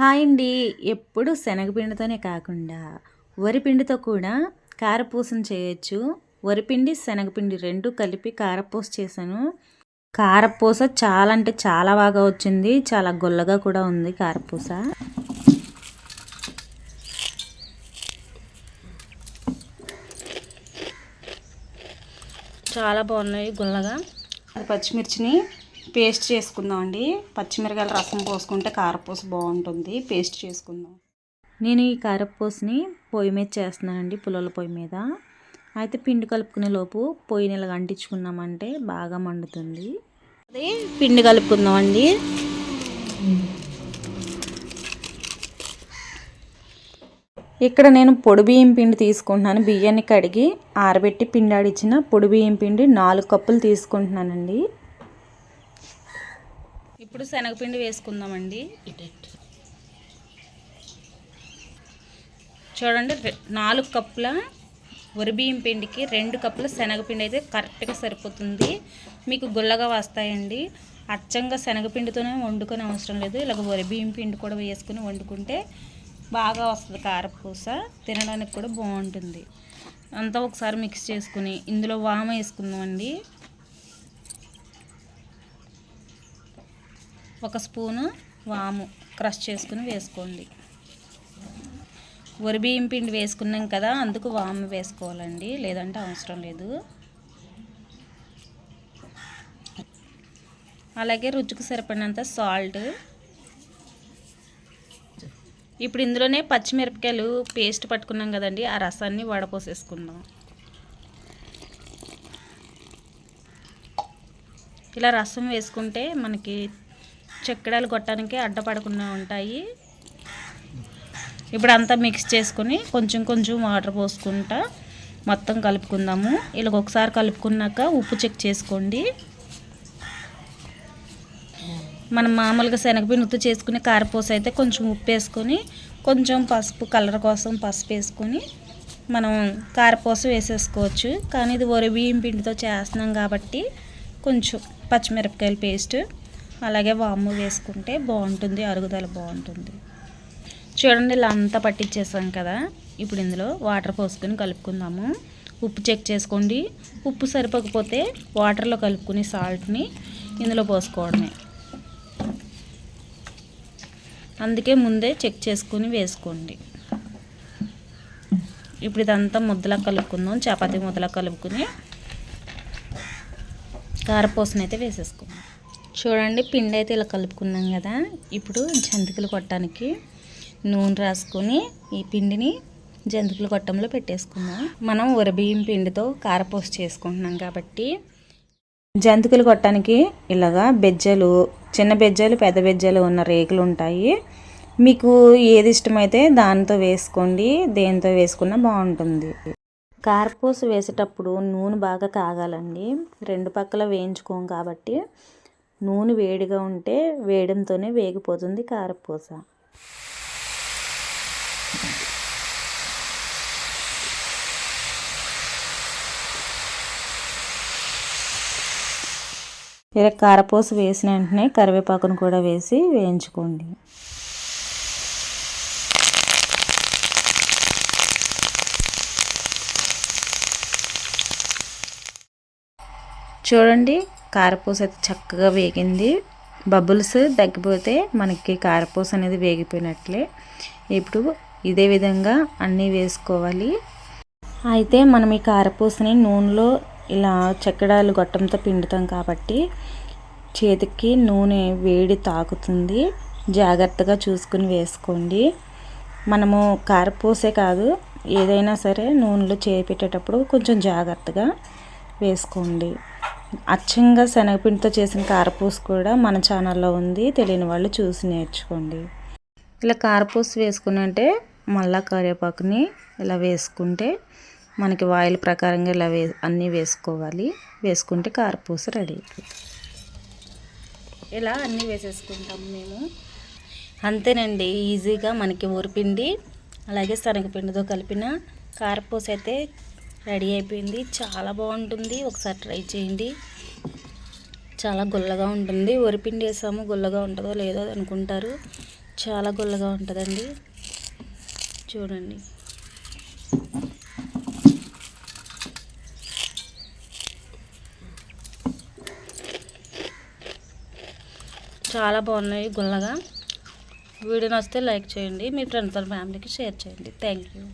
Hi అండి. ఎప్పుడు శనగపిండితోనే కాకుండా వరిపిండితో కూడా కారపూసను చేయొచ్చు. వరిపిండి శనగపిండి రెండు కలిపి కారపూస చేశాను. కారపూస చాలా అంటే చాలా బాగా వచ్చింది. చాలా గొల్లగా కూడా ఉంది కారపూస. చాలా బాగున్నాయి గుల్లగా. పచ్చిమిర్చిని పేస్ట్ చేసుకుందాం అండి పచ్చిమిరకాయల రసం పోసుకుంటే కారపూస బాగుంటుంది. పేస్ట్ చేసుకుందాం. నేను ఈ కారపూసని పొయ్యి మీద చేస్తున్నానండి పుల్లల పొయ్యి మీద. అయితే పిండి కలుపుకునే లోపు పొయ్యిని ఇలా అంటించుకున్నామంటే బాగా మండుతుంది. అదే పిండి కలుపుకుందామండి. ఇక్కడ నేను పొడి బియ్యం పిండి తీసుకుంటున్నాను. బియ్యాన్ని కడిగి ఆరబెట్టి పిండి ఆడిచ్చిన పొడి బియ్యం పిండి నాలుగు కప్పులు తీసుకుంటున్నానండి. ఇప్పుడు శనగపిండి వేసుకుందామండి. చూడండి నాలుగు కప్పుల బియ్యం పిండికి రెండు కప్పుల శనగపిండి అయితే కరెక్ట్గా సరిపోతుంది. మీకు గుల్లగా వస్తాయండి. అచ్చంగా శనగపిండితోనే వండుకొని అవసరం లేదు. ఇలాగ బియ్యం పిండి కూడా వేసుకుని వండుకుంటే బాగా వస్తుంది కారపూస. తినడానికి కూడా బాగుంటుంది. అంతా ఒకసారి మిక్స్ చేసుకుని ఇందులో వామ వేసుకుందామండి. ఒక స్పూను వాము క్రష్ చేసుకుని వేసుకోండి. బియ్యం పిండి వేసుకున్నాం కదా అందుకు వాము వేసుకోవాలండి లేదంటే అవసరం లేదు. అలాగే రుచికి సరిపడినంత సాల్ట్. ఇప్పుడు ఇందులోనే పచ్చిమిరపకాయలు పేస్ట్ పట్టుకున్నాం కదండి ఆ రసాన్ని వడపోసేసుకుందాం. ఇలా రసం వేసుకుంటే మనకి చెక్కడాలు కొట్టడానికి అడ్డపడకుండా ఉంటాయి. ఇప్పుడు అంతా మిక్స్ చేసుకుని కొంచెం కొంచెం వాటర్ పోసుకుంటా మొత్తం కలుపుకుందాము. ఇలా ఒకసారి కలుపుకున్నాక ఉప్పు చెక్ చేసుకోండి. మనం మామూలుగా శనగపిండి ఉత్తు చేసుకుని కారపూస అయితే కొంచెం ఉప్పు వేసుకొని కొంచెం పసుపు కలర్ కోసం పసుపు వేసుకొని మనం కారపూస వేసేసుకోవచ్చు. కానీ ఇది వరి బియ్యం పిండితో చేస్తున్నాం కాబట్టి కొంచెం పచ్చిమిరపకాయల పేస్ట్ అలాగే వాము వేసుకుంటే బాగుంటుంది అరుగుదల బాగుంటుంది. చూడండి ఇలా అంతా పట్టించేసాం కదా. ఇప్పుడు ఇందులో వాటర్ పోసుకొని కలుపుకుందాము. ఉప్పు చెక్ చేసుకోండి. ఉప్పు సరిపోకపోతే వాటర్లో కలుపుకుని సాల్ట్ని ఇందులో పోసుకోవడమే. అందుకే ముందే చెక్ చేసుకుని వేసుకోండి. ఇప్పుడు ఇదంతా ముద్దలా కలుపుకుందాం. చపాతీ ముద్దలా కలుపుకుని కారపూసనైతే వేసేసుకుందాం. చూడండి పిండి అయితే ఇలా కలుపుకున్నాం కదా. ఇప్పుడు జంతికలు కొట్టడానికి నూనె రాసుకొని ఈ పిండిని జంతికలు కొట్టంలో పెట్టేసుకుందాం. మనం ఉరబియ్యం పిండితో కారపూస చేసుకుంటున్నాం కాబట్టి జంతికలు కొట్టడానికి ఇలాగా బెజ్జలు చిన్న బెజ్జలు పెద్ద బెజ్జలు ఉన్న రేకులు ఉంటాయి. మీకు ఏది ఇష్టమైతే దానితో వేసుకోండి దేనితో వేసుకున్నా బాగుంటుంది. కారపూస వేసేటప్పుడు నూనె బాగా కాగాలండి. రెండు పక్కల వేయించుకోం కాబట్టి నూనె వేడిగా ఉంటే వేయడంతోనే వేగిపోతుంది కారపూస. ఇలా కారపూస వేసిన వెంటనే కరివేపాకును కూడా వేసి వేయించుకోండి. చూడండి కారపూస అయితే చక్కగా వేగింది. బబుల్స్ తగ్గిపోతే మనకి కారపూస అనేది వేగిపోయినట్లే. ఇప్పుడు ఇదే విధంగా అన్నీ వేసుకోవాలి. అయితే మనం ఈ కారపూసని నూనెలో ఇలా చక్కడాలు గొట్టంతో పిండుతాం కాబట్టి చేతికి నూనె వేడి తాకుతుంది. జాగ్రత్తగా చూసుకుని వేసుకోండి. మనము కారపూసే కాదు ఏదైనా సరే నూనెలో చేపెట్టేటప్పుడు కొంచెం జాగ్రత్తగా వేసుకోండి. అచ్చంగా శనగపిండితో చేసిన కారపూస కూడా మన ఛానల్లో ఉంది. తెలియని వాళ్ళు చూసి నేర్చుకోండి. ఇలా కారపూస వేసుకుని అంటే మళ్ళా కరివేపాకుని ఇలా వేసుకుంటే మనకి వాయిల్ ప్రకారంగా ఇలా వే అన్నీ వేసుకోవాలి. వేసుకుంటే కారపూస రెడీ ఇలా అన్నీ వేసేసుకుంటాం మేము. అంతేనండి ఈజీగా మనకి ఊరిపిండి అలాగే శనగపిండితో కలిపిన కారపూస అయితే రెడీ అయిపోయింది. చాలా బాగుంటుంది. ఒకసారి ట్రై చేయండి. చాలా గుల్లగా ఉంటుంది. వరిపిండి వేసాము. గుల్లగా ఉంటుందో లేదో అనుకుంటారు. చాలా గుల్లగా ఉంటుందండి. చూడండి. చాలా బాగున్నాయి గుల్లగా. వీడియో నచ్చితే లైక్ చేయండి. మీ ఫ్రెండ్స్ అండ్ ఫ్యామిలీకి షేర్ చేయండి. Thank you.